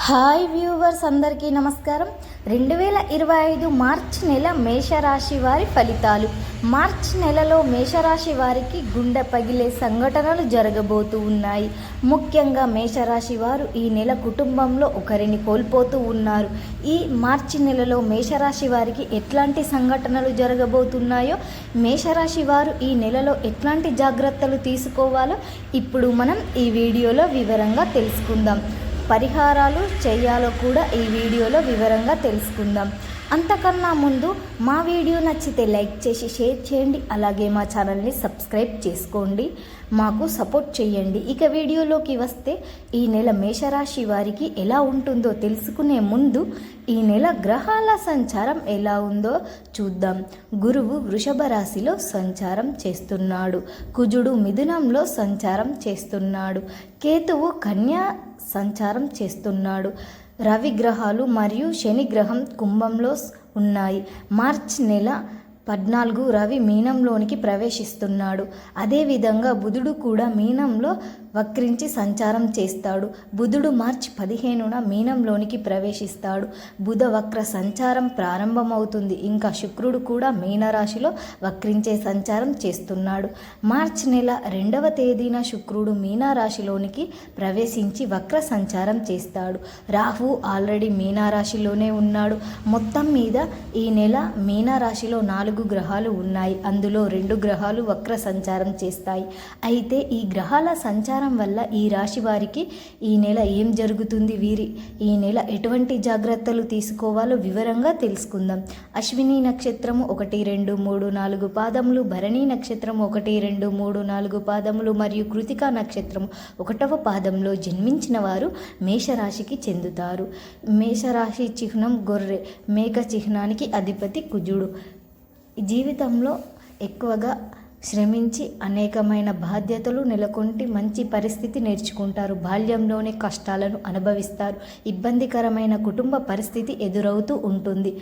Hi viewers అందరికీ నమస్కారం. రెండు వేల ఇరవై ఐదు మార్చ్ నెల మేషరాశి వారి ఫలితాలు. మార్చ్ నెలలో మేషరాశి వారికి గుండె పగిలే సంఘటనలు జరగబోతూ ఉన్నాయి. ముఖ్యంగా మేషరాశి వారు ఈ నెల కుటుంబంలో ఒకరిని కోల్పోతూ ఉన్నారు. ఈ మార్చి నెలలో మేషరాశి వారికి ఎట్లాంటి సంఘటనలు జరగబోతున్నాయో మేషరాశి వారు ఈ నెలలో ఎట్లాంటి జాగ్రత్తలు తీసుకోవాలో ఇప్పుడు మనం ఈ వీడియోలో వివరంగా తెలుసుకుందాం. పరిహారాలు చేయాలో కూడా ఈ వీడియోలో వివరంగా తెలుసుకుందాం. అంతకన్నా ముందు మా వీడియో నచ్చితే లైక్ చేసి షేర్ చేయండి. అలాగే మా ఛానల్ని సబ్స్క్రైబ్ చేసుకోండి. మాకు సపోర్ట్ చేయండి. ఇక వీడియోలోకి వస్తే ఈ నెల మేషరాశి వారికి ఎలా ఉంటుందో తెలుసుకునే ముందు ఈ నెల గ్రహాల సంచారం ఎలా ఉందో చూద్దాం. గురువు వృషభ రాశిలో సంచారం చేస్తున్నాడు. కుజుడు మిథునంలో సంచారం చేస్తున్నాడు. కేతువు కన్యా సంచారం చేస్తున్నాడు. రవి గ్రహాలు మరియు శని గ్రహం కుంభంలో ఉన్నాయి. మార్చ్ నెల పద్నాలుగు రవి మీనంలోనికి ప్రవేశిస్తున్నాడు. అదేవిధంగా బుధుడు కూడా మీనంలో వక్రించి సంచారం చేస్తాడు. బుధుడు మార్చి పదిహేనున మీనంలోనికి ప్రవేశిస్తాడు. బుధ వక్ర సంచారం ప్రారంభమవుతుంది. ఇంకా శుక్రుడు కూడా మీనరాశిలో వక్రించే సంచారం చేస్తున్నాడు. మార్చ్ నెల రెండవ తేదీన శుక్రుడు మీనారాశిలోనికి ప్రవేశించి వక్ర సంచారం చేస్తాడు. రాహు ఆల్రెడీ మీనారాశిలోనే ఉన్నాడు. మొత్తం మీద ఈ నెల మీనారాశిలో నాలుగు గ్రహాలు ఉన్నాయి. అందులో రెండు గ్రహాలు వక్ర సంచారం చేస్తాయి. అయితే ఈ గ్రహాల సంచారం వల్ల ఈ రాశి వారికి ఈ నెల ఏం జరుగుతుంది వీరి? ఈ నెల ఎటువంటి జాగ్రత్తలు తీసుకోవాలో వివరంగా తెలుసుకుందాం. అశ్విని నక్షత్రము ఒకటి రెండు మూడు నాలుగు పాదములు భరణి నక్షత్రం ఒకటి రెండు మూడు నాలుగు పాదములు మరియు కృతికా నక్షత్రం ఒకటవ పాదంలో జన్మించిన వారు మేషరాశికి చెందుతారు. మేషరాశి చిహ్నం గొర్రె మేక చిహ్నానికి అధిపతి కుజుడు. జీవితంలో ఎక్కువగా శ్రమించి అనేకమైన బాధ్యతలు నెలకొంటి మంచి పరిస్థితి నేర్చుకుంటారు. బాల్యంలోనే కష్టాలను అనుభవిస్తారు. ఇబ్బందికరమైన కుటుంబ పరిస్థితి ఎదురవుతూ ఉంటుంది.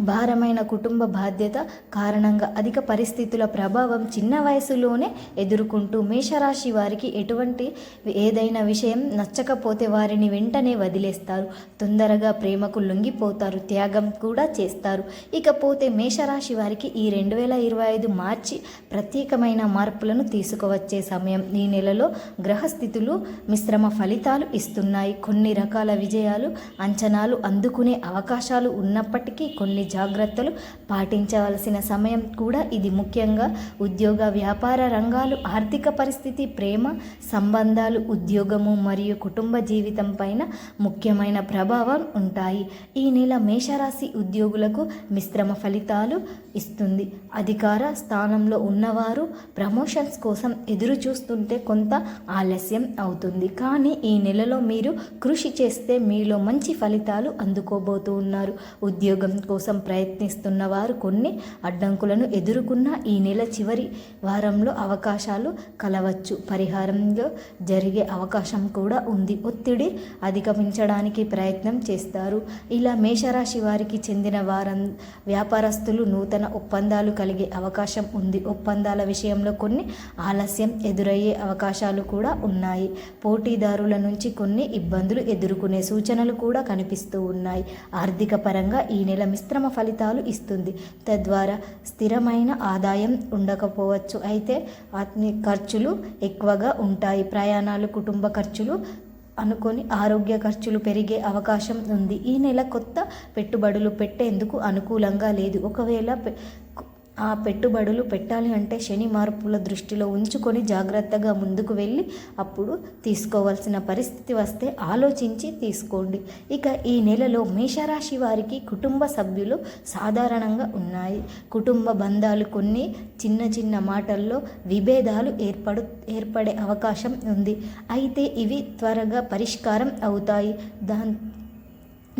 భారమైన కుటుంబ బాధ్యత కారణంగా అధిక పరిస్థితుల ప్రభావం చిన్న వయసులోనే ఎదుర్కొంటూ మేషరాశి వారికి ఎటువంటి ఏదైనా విషయం నచ్చకపోతే వారిని వెంటనే వదిలేస్తారు. తొందరగా ప్రేమకు లొంగిపోతారు. త్యాగం కూడా చేస్తారు. ఇకపోతే మేషరాశి వారికి ఈ రెండు వేల ఇరవై ఐదు మార్చి ప్రత్యేకమైన మార్పులను తీసుకువచ్చే సమయం. ఈ నెలలో గ్రహస్థితులు మిశ్రమ ఫలితాలు ఇస్తున్నాయి. కొన్ని రకాల విజయాలు అంచనాలు అందుకునే అవకాశాలు ఉన్నప్పటికీ కొన్ని జాగ్రత్తలు పాటించవలసిన సమయం కూడా ఇది ముఖ్యంగా ఉద్యోగ వ్యాపార రంగాలు ఆర్థిక పరిస్థితి ప్రేమ సంబంధాలు ఉద్యోగము మరియు కుటుంబ జీవితం పైన ముఖ్యమైన ప్రభావం ఉంటాయి. ఈ నెల మేషరాశి ఉద్యోగులకు మిశ్రమ ఫలితాలు ఇస్తుంది. అధికార స్థానంలో ఉన్నవారు ప్రమోషన్స్ కోసం ఎదురు చూస్తుంటే కొంత ఆలస్యం అవుతుంది. కానీ ఈ నెలలో మీరు కృషి చేస్తే మీలో మంచి ఫలితాలు అందుకోబోతూ ఉన్నారు. ఉద్యోగం కోసం ప్రయత్నిస్తున్న వారు కొన్ని అడ్డంకులను ఎదుర్కొన్న ఈ నెల చివరి వారంలో అవకాశాలు కలవచ్చు. పరిహారంలో జరిగే అవకాశం కూడా ఉంది. ఒత్తిడి అధిగమించడానికి ప్రయత్నం చేస్తారు. ఇలా మేషరాశి వారికి చెందిన వారం వ్యాపారస్తులు నూతన ఒప్పందాలు కలిగే అవకాశం ఉంది. ఒప్పందాల విషయంలో కొన్ని ఆలస్యం ఎదురయ్యే అవకాశాలు కూడా ఉన్నాయి. పోటీదారుల నుంచి కొన్ని ఇబ్బందులు ఎదుర్కొనే సూచనలు కూడా కనిపిస్తూ ఉన్నాయి. ఆర్థిక పరంగా ఈ నెల మిశ్రమ ఫలితాలు ఇస్తుంది. తద్వారా స్థిరమైన ఆదాయం ఉండకపోవచ్చు. అయితే ఆత్మీ ఖర్చులు ఎక్కువగా ఉంటాయి. ప్రయాణాలు కుటుంబ ఖర్చులు అనుకొని ఆరోగ్య ఖర్చులు పెరిగే అవకాశం ఉంది. ఈ నెల కొత్త పెట్టుబడులు పెట్టేందుకు అనుకూలంగా లేదు. ఒకవేళ ఆ పెట్టుబడులు పెట్టాలి అంటే శని మార్పుల దృష్టిలో ఉంచుకొని జాగ్రత్తగా ముందుకు వెళ్ళి అప్పుడు తీసుకోవాల్సిన పరిస్థితి వస్తే ఆలోచించి తీసుకోండి. ఇక ఈ నెలలో మేషరాశి వారికి కుటుంబ సభ్యులు సాధారణంగా ఉన్నాయి. కుటుంబ బంధాలు కొన్ని చిన్న చిన్న మాటల్లో విభేదాలు ఏర్పడు ఏర్పడే అవకాశం ఉంది. అయితే ఇవి త్వరగా పరిష్కారం అవుతాయి. దాని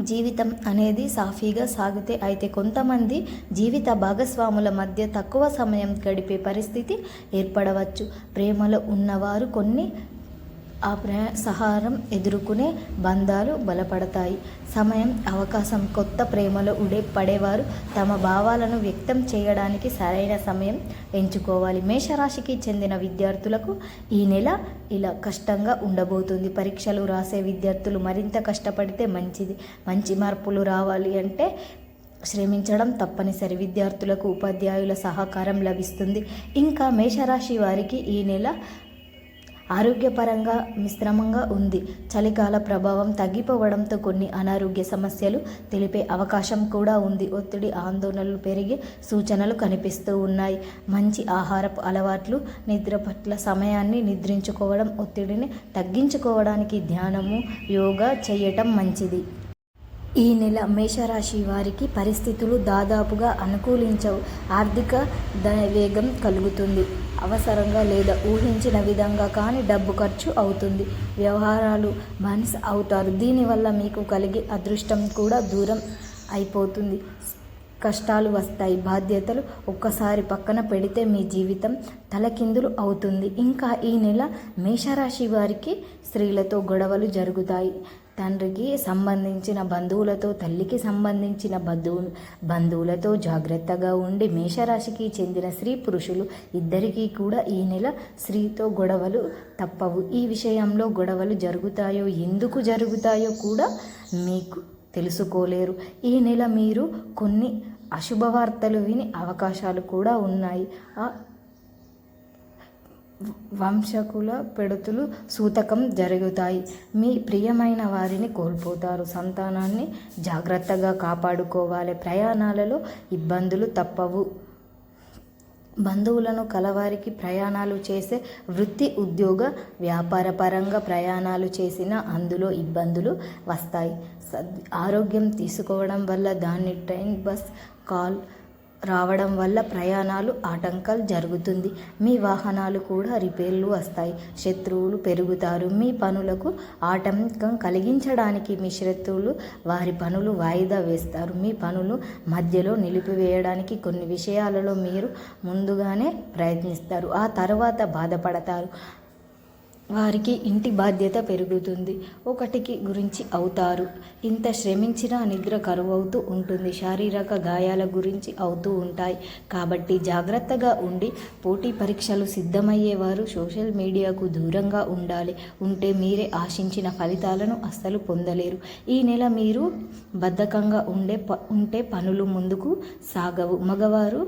జీవితం అనేది సాఫీగా సాగితే అయితే కొంతమంది జీవిత భాగస్వాముల మధ్య తక్కువ సమయం గడిపే పరిస్థితి ఏర్పడవచ్చు. ప్రేమలో ఉన్నవారు కొన్ని ఆ ప్ర సహారం ఎదుర్కొనే బంధాలు బలపడతాయి. సమయం అవకాశం కొత్త ప్రేమలో ఉడే పడేవారు తమ భావాలను వ్యక్తం చేయడానికి సరైన సమయం ఎంచుకోవాలి. మేషరాశికి చెందిన విద్యార్థులకు ఈ నెల ఇలా కష్టంగా ఉండబోతుంది. పరీక్షలు రాసే విద్యార్థులు మరింత కష్టపడితే మంచిది. మంచి మార్పులు రావాలి అంటే శ్రమించడం తప్పనిసరి. విద్యార్థులకు ఉపాధ్యాయుల సహకారం లభిస్తుంది. ఇంకా మేషరాశి వారికి ఈ నెల ఆరోగ్యపరంగా మిశ్రమంగా ఉంది. చలికాల ప్రభావం తగ్గిపోవడంతో కొన్ని అనారోగ్య సమస్యలు తెలిపే అవకాశం కూడా ఉంది. ఒత్తిడి ఆందోళనలు పెరిగే సూచనలు కనిపిస్తూ ఉన్నాయి. మంచి ఆహారపు అలవాట్లు నిద్ర పట్ల సమయాన్ని నిద్రించుకోవడం ఒత్తిడిని తగ్గించుకోవడానికి ధ్యానము యోగా చేయటం మంచిది. ఈ నెల మేషరాశి వారికి పరిస్థితులు దాదాపుగా అనుకూలించవు. ఆర్థిక వేగం కలుగుతుంది. అవసరంగా లేదా ఊహించిన విధంగా కానీ డబ్బు ఖర్చు అవుతుంది. వ్యవహారాలు బన్స్ అవుతారు. దీనివల్ల మీకు కలిగే అదృష్టం కూడా దూరం అయిపోతుంది. కష్టాలు వస్తాయి. బాధ్యతలు ఒక్కసారి పక్కన పెడితే మీ జీవితం తలకిందులు అవుతుంది. ఇంకా ఈ నెల మేషరాశి వారికి స్త్రీలతో గొడవలు జరుగుతాయి. తండ్రికి సంబంధించిన బంధువులతో తల్లికి సంబంధించిన బంధువు బంధువులతో జాగ్రత్తగా ఉండి మేషరాశికి చెందిన స్త్రీ పురుషులు ఇద్దరికీ కూడా ఈ నెల స్త్రీతో గొడవలు తప్పవు. ఈ విషయంలో గొడవలు జరుగుతాయో ఎందుకు జరుగుతాయో కూడా మీకు తెలుసుకోలేరు. ఈ నెల మీరు కొన్ని అశుభవార్తలు విని అవకాశాలు కూడా ఉన్నాయి. వంశకుల పెడుతులు సూతకం జరుగుతాయి. మీ ప్రియమైన వారిని కోల్పోతారు. సంతానాన్ని జాగ్రత్తగా కాపాడుకోవాలి. ప్రయాణాలలో ఇబ్బందులు తప్పవు. బంధువులను కలవారికి ప్రయాణాలు చేసే వృత్తి ఉద్యోగ వ్యాపార పరంగా ప్రయాణాలు చేసిన అందులో ఇబ్బందులు వస్తాయి. ఆరోగ్యం తీసుకోవడం వల్ల దాన్ని ట్రైన్ బస్ కాల్ రావడం వల్ల ప్రయాణాలు ఆటంకాలు జరుగుతుంది. మీ వాహనాలు కూడా రిపేర్లు వస్తాయి. శత్రువులు పెరుగుతారు. మీ పనులకు ఆటంకం కలిగించడానికి మీ శత్రువులు వారి పనులు వాయిదా వేస్తారు. మీ పనులు మధ్యలో నిలిపివేయడానికి కొన్ని విషయాలలో మీరు ముందుగానే ప్రయత్నిస్తారు. ఆ తర్వాత బాధపడతారు. వారికి ఇంటి బాధ్యత పెరుగుతుంది. ఒకటికి గురించి అవుతారు. ఇంత శ్రమించినా నిద్ర కరువవుతూ ఉంటుంది. శారీరక గాయాల గురించి అవుతూ ఉంటాయి. కాబట్టి జాగ్రత్తగా ఉండి పోటీ పరీక్షలు సిద్ధమయ్యేవారు సోషల్ మీడియాకు దూరంగా ఉండాలి. ఉంటే మీరే ఆశించిన ఫలితాలను అస్సలు పొందలేరు. ఈ నెల మీరు బద్ధకంగా ఉండే ప ఉంటే పనులు ముందుకు సాగవు. మగవారు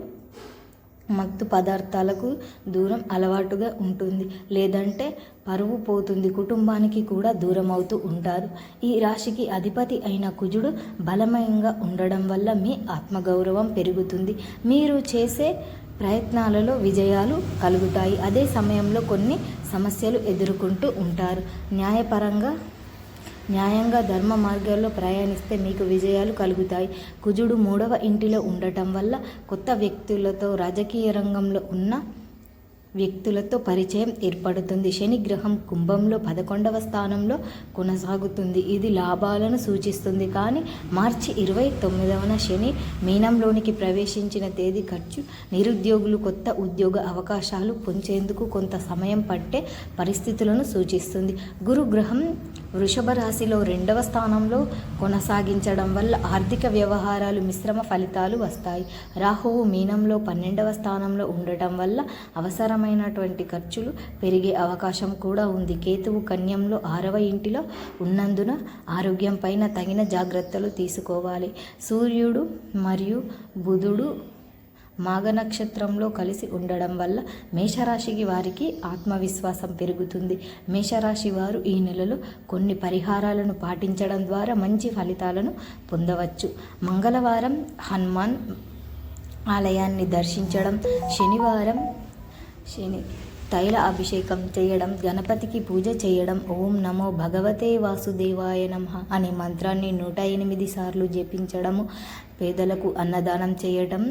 మత్తు పదార్థాలకు దూరం అలవాటుగా ఉంటుంది. లేదంటే పరువు పోతుంది. కుటుంబానికి కూడా దూరం అవుతూ ఉంటారు. ఈ రాశికి అధిపతి అయిన కుజుడు బలమయంగా ఉండడం వల్ల మీ ఆత్మగౌరవం పెరుగుతుంది. మీరు చేసే ప్రయత్నాలలో విజయాలు కలుగుతాయి. అదే సమయంలో కొన్ని సమస్యలు ఎదుర్కొంటూ ఉంటారు. న్యాయపరంగా న్యాయంగా ధర్మ మార్గాల్లో ప్రయాణిస్తే మీకు విజయాలు కలుగుతాయి. కుజుడు మూడవ ఇంటిలో ఉండటం వల్ల కొత్త వ్యక్తులతో రాజకీయ రంగంలో ఉన్న వ్యక్తులతో పరిచయం ఏర్పడుతుంది. శని గ్రహం కుంభంలో పదకొండవ స్థానంలో కొనసాగుతుంది. ఇది లాభాలను సూచిస్తుంది. కానీ మార్చి ఇరవై తొమ్మిదవన శని మీనంలోనికి ప్రవేశించిన తేదీ ఖర్చు నిరుద్యోగులు కొత్త ఉద్యోగ అవకాశాలు పొంచేందుకు కొంత సమయం పట్టే పరిస్థితులను సూచిస్తుంది. గురుగ్రహం వృషభ రాశిలో రెండవ స్థానంలో కొనసాగించడం వల్ల ఆర్థిక వ్యవహారాలు మిశ్రమ ఫలితాలు వస్తాయి. రాహువు మీనంలో పన్నెండవ స్థానంలో ఉండటం వల్ల అవసరమైనటువంటి ఖర్చులు పెరిగే అవకాశం కూడా ఉంది. కేతువు కన్యంలో ఆరవ ఇంటిలో ఉన్నందున ఆరోగ్యం పైన తగిన జాగ్రత్తలు తీసుకోవాలి. సూర్యుడు మరియు బుధుడు మాఘ నక్షత్రంలో కలిసి ఉండడం వల్ల మేషరాశికి వారికి ఆత్మవిశ్వాసం పెరుగుతుంది. మేషరాశి వారు ఈ నెలలో కొన్ని పరిహారాలను పాటించడం ద్వారా మంచి ఫలితాలను పొందవచ్చు. మంగళవారం హనుమాన్ ఆలయాన్ని దర్శించడం శనివారం శని తైల అభిషేకం చేయడం గణపతికి పూజ చేయడం ఓం నమో భగవతే వాసుదేవాయ నమ అనే మంత్రాన్ని నూట ఎనిమిది సార్లు జపించడము పేదలకు అన్నదానం చేయడం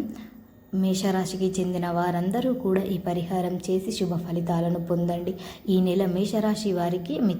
మేషరాశికి చెందిన వారందరూ కూడా ఈ పరిహారం చేసి శుభ ఫలితాలను పొందండి. ఈ నెల మేషరాశి వారికి మి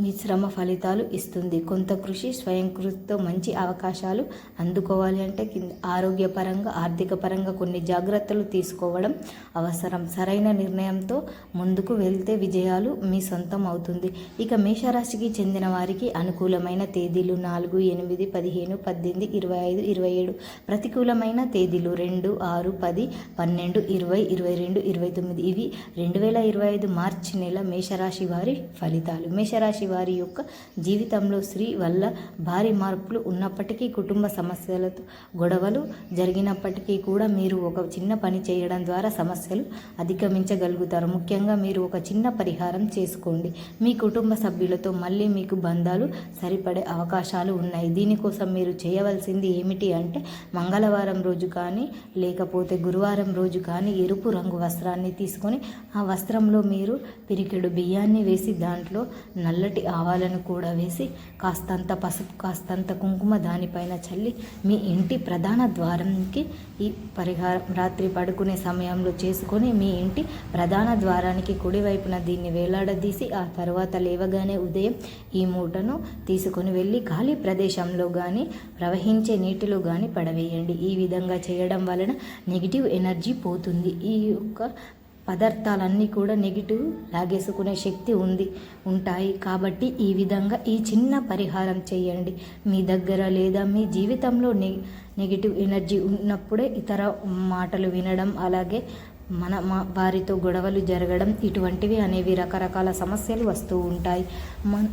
మిశ్రమ ఫలితాలు ఇస్తుంది. కొంత కృషి స్వయం కృషితో మంచి అవకాశాలు అందుకోవాలి అంటే కింద ఆరోగ్యపరంగా ఆర్థిక పరంగా కొన్ని జాగ్రత్తలు తీసుకోవడం అవసరం. సరైన నిర్ణయంతో ముందుకు వెళ్తే విజయాలు మీ సొంతం అవుతుంది. ఇక మేషరాశికి చెందిన వారికి అనుకూలమైన తేదీలు నాలుగు ఎనిమిది పదిహేను పద్దెనిమిది ఇరవై ఐదు ఇరవై ఏడు. ప్రతికూలమైన తేదీలు రెండు ఆరు పది పన్నెండు ఇరవై ఇరవై రెండు ఇరవై తొమ్మిది. ఇవి రెండు వేల ఇరవై ఐదు మార్చి నెల మేషరాశి వారి ఫలితాలు. మేషరాశి వారి యొక్క జీవితంలో స్త్రీ వల్ల భారీ మార్పులు ఉన్నప్పటికీ కుటుంబ సమస్యలతో గొడవలు జరిగినప్పటికీ కూడా మీరు ఒక చిన్న పని చేయడం ద్వారా సమస్యలు అధిగమించగలుగుతారు. ముఖ్యంగా మీరు ఒక చిన్న పరిహారం చేసుకోండి. మీ కుటుంబ సభ్యులతో మళ్ళీ మీకు బంధాలు సరిపడే అవకాశాలు ఉన్నాయి. దీనికోసం మీరు చేయవలసింది ఏమిటి అంటే మంగళవారం రోజు కానీ లేకపోతే గురువారం రోజు కానీ ఎరుపు రంగు వస్త్రాన్ని తీసుకొని ఆ వస్త్రంలో మీరు పిరికెడు బియ్యాన్ని వేసి దాంట్లో నల్లటి ఆవాలను కూడా వేసి కాస్తంత పసుపు కాస్తంత కుంకుమ దానిపైన చల్లి మీ ఇంటి ప్రధాన ద్వారంకి ఈ పరిహారం రాత్రి పడుకునే సమయంలో చేసుకొని మీ ఇంటి ప్రధాన ద్వారానికి కుడివైపున దీన్ని వేలాడదీసి ఆ తర్వాత లేవగానే ఉదయం ఈ మూటను తీసుకొని వెళ్ళి ఖాళీ ప్రదేశంలో కానీ ప్రవహించే నీటిలో కానీ పడవేయండి. ఈ విధంగా చేయడం వలన నెగిటివ్ ఎనర్జీ పోతుంది. ఈ యొక్క పదార్థాలన్నీ కూడా నెగిటివ్ లాగేసుకునే శక్తి ఉంది ఉంటాయి. కాబట్టి ఈ విధంగా ఈ చిన్న పరిహారం చేయండి. మీ దగ్గర లేదా మీ జీవితంలో నె నెగిటివ్ ఎనర్జీ ఉన్నప్పుడే ఇతర మాటలు వినడం అలాగే మన మా వారితో గొడవలు జరగడం ఇటువంటివి అనేవి రకరకాల సమస్యలు వస్తూ ఉంటాయి. మన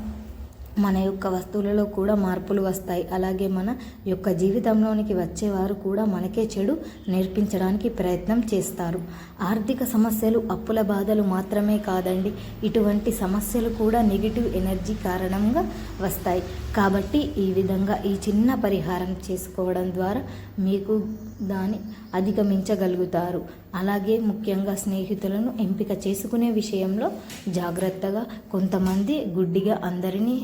మన యొక్క వస్తువులలో కూడా మార్పులు వస్తాయి. అలాగే మన యొక్క జీవితంలోనికి వచ్చేవారు కూడా మనకే చెడు నేర్పించడానికి ప్రయత్నం చేస్తారు. ఆర్థిక సమస్యలు అప్పుల బాధలు మాత్రమే కాదండి. ఇటువంటి సమస్యలు కూడా నెగిటివ్ ఎనర్జీ కారణంగా వస్తాయి. కాబట్టి ఈ విధంగా ఈ చిన్న పరిహారం చేసుకోవడం ద్వారా మీకు దాన్ని అధిగమించగలుగుతారు. అలాగే ముఖ్యంగా స్నేహితులను ఎంపిక చేసుకునే విషయంలో జాగ్రత్తగా కొంతమంది గుడ్డిగా అందరినీ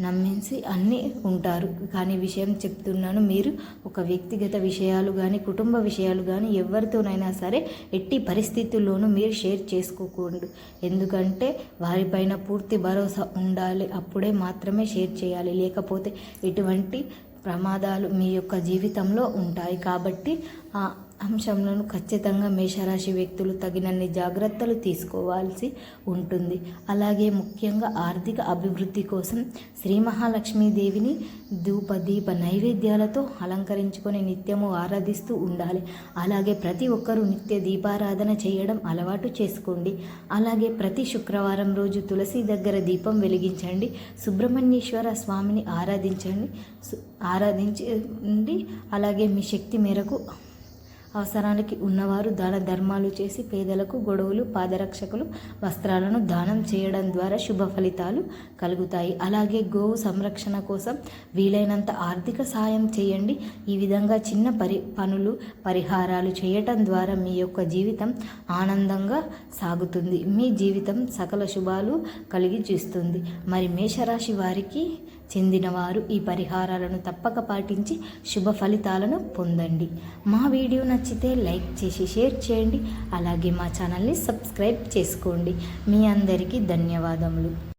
నమ్మేసి అన్నీ ఉంటారు. కానీ విషయం చెప్తున్నాను మీరు ఒక వ్యక్తిగత విషయాలు కానీ కుటుంబ విషయాలు కానీ ఎవరితోనైనా సరే ఎట్టి పరిస్థితుల్లోనూ మీరు షేర్ చేసుకోకూడదు. ఎందుకంటే వారిపైన పూర్తి భరోసా ఉండాలి అప్పుడే మాత్రమే షేర్ చేయాలి. లేకపోతే ఎటువంటి ప్రమాదాలు మీ యొక్క జీవితంలో ఉంటాయి. కాబట్టి ఆ అంశంలను ఖచ్చితంగా మేషరాశి వ్యక్తులు తగినన్ని జాగ్రత్తలు తీసుకోవాల్సి ఉంటుంది. అలాగే ముఖ్యంగా ఆర్థిక అభివృద్ధి కోసం శ్రీ మహాలక్ష్మీదేవిని ధూప దీప నైవేద్యాలతో అలంకరించుకొని నిత్యము ఆరాధిస్తూ ఉండాలి. అలాగే ప్రతి ఒక్కరూ నిత్య దీపారాధన చేయడం అలవాటు చేసుకోండి. అలాగే ప్రతి శుక్రవారం రోజు తులసి దగ్గర దీపం వెలిగించండి. సుబ్రహ్మణ్యేశ్వర స్వామిని ఆరాధించండి. ఆరాధించండి. అలాగే మీ శక్తి మేరకు అవసరానికి ఉన్నవారు దాన ధర్మాలు చేసి పేదలకు గొడవలు పాదరక్షకులు వస్త్రాలను దానం చేయడం ద్వారా శుభ ఫలితాలు కలుగుతాయి. అలాగే గోవు సంరక్షణ కోసం వీలైనంత ఆర్థిక సాయం చేయండి. ఈ విధంగా చిన్న పరి పనులు పరిహారాలు చేయటం ద్వారా మీ యొక్క జీవితం ఆనందంగా సాగుతుంది. మీ జీవితం సకల శుభాలు కలిగి చూస్తుంది మరి మేషరాశి వారికి చెందినవారు ఈ పరిహారాలను తప్పక పాటించి శుభ ఫలితాలను పొందండి. మా వీడియో నచ్చితే లైక్ చేసి షేర్ చేయండి. అలాగే మా ఛానల్ని సబ్స్క్రైబ్ చేసుకోండి. మీ అందరికీ ధన్యవాదములు.